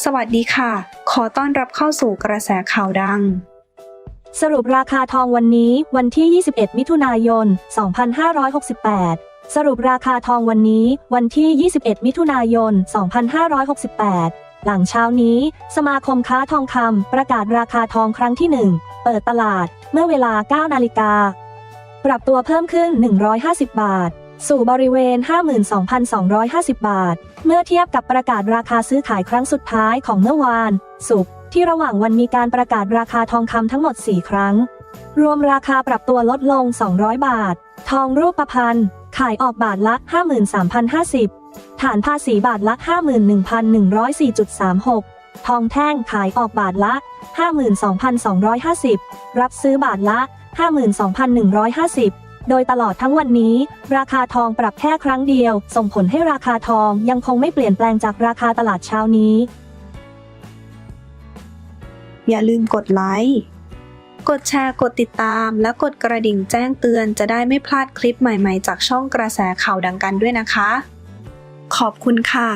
สวัสดีค่ะ ขอต้อนรับเข้าสู่กระแสข่าวดัง สรุปราคาทองวันนี้วันที่ 21 มิถุนายน 2568 สรุปราคาทองวันนี้วันที่ 21 มิถุนายน 2568 หลังเช้านี้ สมาคมค้าทองคำประกาศราคาทองครั้งที่ 1 เปิดตลาดเมื่อเวลา 9 นาฬิกา ปรับตัวเพิ่มขึ้น 150 บาท สู่บริเวณ 52,250 บาท เมื่อเทียบกับประกาศราคาซื้อขายครั้งสุดท้ายของเมื่อวานศุกที่ระหว่างวันมีการประกาศราคาทองคำทั้งหมด 4 ครั้ง รวมราคาปรับตัวลดลง 200 บาท ทองรูปพรรณขายออกบาทละ 53,050 ฐานภาษีบาทละ 51,104.36 ทองแท่งขายออกบาทละ 52,250 รับซื้อบาทละ 52,150 โดยตลอดทั้งวันนี้ ราคาทองปรับแค่ครั้งเดียว ส่งผลให้ราคาทองยังคงไม่เปลี่ยนแปลงจากราคาตลาดเช้านี้ อย่าลืมกดไลค์ กดแชร์ กดติดตาม และกดกระดิ่งแจ้งเตือนจะได้ไม่พลาดคลิปใหม่ๆ จากช่องกระแสข่าวดังกันด้วยนะคะ ขอบคุณค่ะ